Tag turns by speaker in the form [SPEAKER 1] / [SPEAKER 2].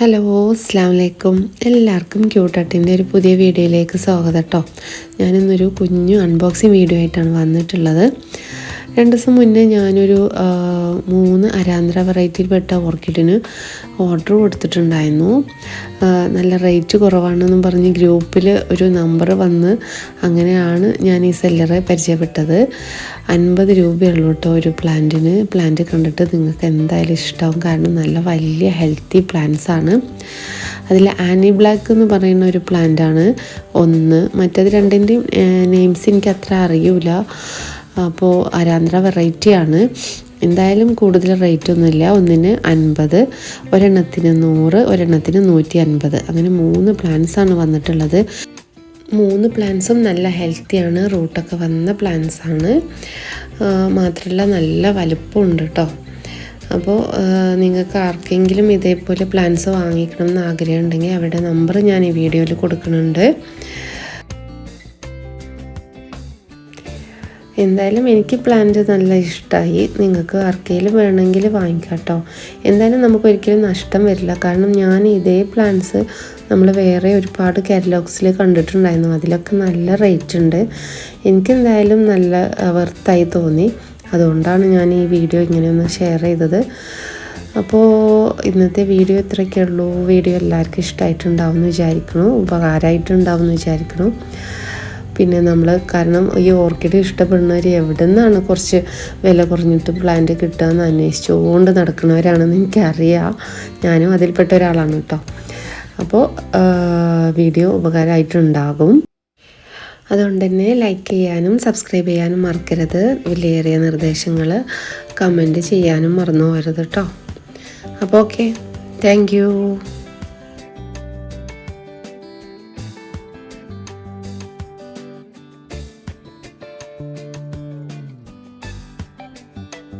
[SPEAKER 1] Hello അസ്സാം വലൈക്കും എല്ലാവർക്കും ക്യൂട്ടട്ടിന്റെ ഒരു പുതിയ വീഡിയോയിലേക്ക് സ്വാഗതം കേട്ടോ ഞാനിന്നൊരു കുഞ്ഞു അൺബോക്സിങ് വീഡിയോ ആയിട്ടാണ് വന്നിട്ടുള്ളത്. രണ്ട് ദിവസം മുന്നേ ഞാനൊരു മൂന്ന് അരാന്ധ്ര വെറൈറ്റിയിൽപ്പെട്ട ഓർക്കിഡിന് ഓർഡർ കൊടുത്തിട്ടുണ്ടായിരുന്നു. നല്ല റേറ്റ് കുറവാണെന്നും പറഞ്ഞ് ഗ്രൂപ്പിൽ ഒരു നമ്പർ വന്ന് അങ്ങനെയാണ് ഞാൻ ഈ സെല്ലറെ പരിചയപ്പെട്ടത്. അൻപത് രൂപയുള്ളൂ കേട്ടോ ഒരു പ്ലാന്റിന് പ്ലാന്റ് കണ്ടിട്ട് നിങ്ങൾക്ക് എന്തായാലും ഇഷ്ടമാവും കാരണം നല്ല വലിയ ഹെൽത്തി പ്ലാന്റ്സ് ആണ്. അതിൽ ആനി ബ്ലാക്ക് എന്ന് പറയുന്ന ഒരു പ്ലാന്റ് ആണ്. ഒന്ന് മറ്റേത് രണ്ടിന്റെയും നെയിംസ് എനിക്ക് അത്ര അറിയൂല. അപ്പോൾ അരാന്ധ്ര വെറൈറ്റി ആണ്. എന്തായാലും കൂടുതൽ റേറ്റ് ഒന്നുമില്ല ഒന്നിന് അൻപത് ഒരെണ്ണത്തിന് നൂറ് ഒരെണ്ണത്തിന് നൂറ്റി അൻപത് അങ്ങനെ മൂന്ന് പ്ലാന്റ്സ് ആണ് വന്നിട്ടുള്ളത്. മൂന്ന് പ്ലാന്റ്സും നല്ല ഹെൽത്തിയാണ് റൂട്ടൊക്കെ വന്ന പ്ലാന്റ്സ് ആണ്. മാത്രമല്ല നല്ല വലുപ്പമുണ്ട് കേട്ടോ അപ്പോൾ നിങ്ങൾക്ക് ആർക്കെങ്കിലും ഇതേപോലെ പ്ലാന്റ്സ് വാങ്ങിക്കണം എന്ന് ആഗ്രഹമുണ്ടെങ്കിൽ അവരുടെ നമ്പർ ഞാൻ ഈ വീഡിയോയിൽ കൊടുക്കുന്നുണ്ട്. എന്തായാലും എനിക്ക് പ്ലാന്റ് നല്ല ഇഷ്ടമായി നിങ്ങൾക്ക് ആർക്കെങ്കിലും വേണമെങ്കിൽ വാങ്ങിക്കാം കേട്ടോ എന്തായാലും നമുക്ക് ഒരിക്കലും നഷ്ടം വരില്ല. കാരണം ഞാൻ ഇതേ പ്ലാന്റ്സ് നമ്മൾ വേറെ ഒരുപാട് കാറ്റലോഗ്സിൽ കണ്ടിട്ടുണ്ടായിരുന്നു. അതിലൊക്കെ നല്ല റേറ്റ് ഉണ്ട്. എനിക്കെന്തായാലും നല്ല വെർത്തായി തോന്നി. അതുകൊണ്ടാണ് ഞാൻ ഈ വീഡിയോ ഇങ്ങനെയൊന്ന് ഷെയർ ചെയ്തത്. അപ്പോൾ ഇന്നത്തെ വീഡിയോ ഇത്രയൊക്കെ ഉള്ളൂ വീഡിയോ എല്ലാവർക്കും ഇഷ്ടമായിട്ടുണ്ടാവും എന്ന് വിചാരിക്കുന്നു. ഉപകാരമായിട്ടുണ്ടാവും എന്ന് വിചാരിക്കുന്നു. പിന്നെ നമ്മൾ കാരണം ഈ ഓർക്കിഡ് ഇഷ്ടപ്പെടുന്നവർ എവിടെ നിന്നാണ് കുറച്ച് വില കുറഞ്ഞിട്ട് പ്ലാന്റ് കിട്ടുകയെന്ന് അന്വേഷിച്ചുകൊണ്ട് നടക്കുന്നവരാണെന്ന് എനിക്കറിയാം. ഞാനും അതിൽപ്പെട്ട ഒരാളാണ് കേട്ടോ. അപ്പോൾ വീഡിയോ ഉപകാരമായിട്ടുണ്ടാകും അതുകൊണ്ട് തന്നെ ലൈക്ക് ചെയ്യാനും സബ്സ്ക്രൈബ് ചെയ്യാനും മറക്കരുത്. വിലയേറിയ നിർദ്ദേശങ്ങൾ കമന്റ് ചെയ്യാനും മറന്നു പോകരുത് കേട്ടോ. അപ്പോൾ ഓക്കെ താങ്ക്